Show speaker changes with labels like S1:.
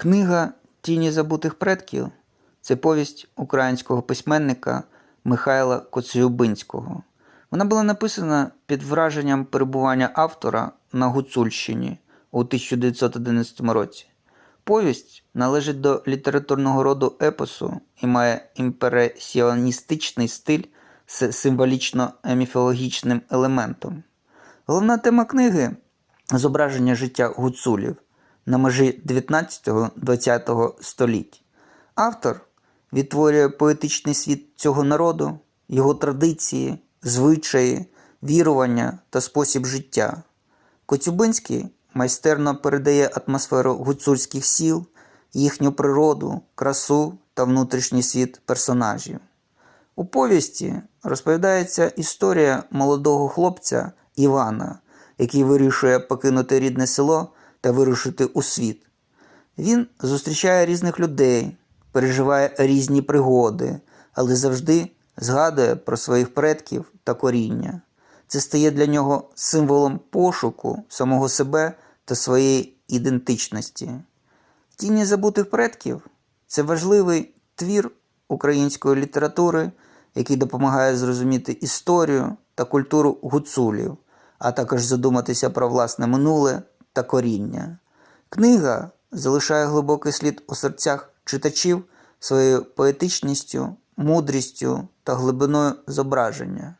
S1: Книга Тіні забутих предків це повість українського письменника Михайла Коцюбинського. Вона була написана під враженням перебування автора на Гуцульщині у 1911 році. Повість належить до літературного роду епосу і має імпресіоністичний стиль з символічно-міфологічним елементом. Головна тема книги зображення життя гуцулів на межі 19-20 століть. Автор відтворює поетичний світ цього народу, його традиції, звичаї, вірування та спосіб життя. Коцюбинський майстерно передає атмосферу гуцульських сіл, їхню природу, красу та внутрішній світ персонажів. У повісті розповідається історія молодого хлопця Івана, який вирішує покинути рідне село та вирушити у світ. Він зустрічає різних людей, переживає різні пригоди, але завжди згадує про своїх предків та коріння. Це стає для нього символом пошуку самого себе та своєї ідентичності. Тіні забутих предків це важливий твір української літератури, який допомагає зрозуміти історію та культуру гуцулів, а також задуматися про власне минуле та коріння. Книга залишає глибокий слід у серцях читачів своєю поетичністю, мудрістю та глибиною зображення.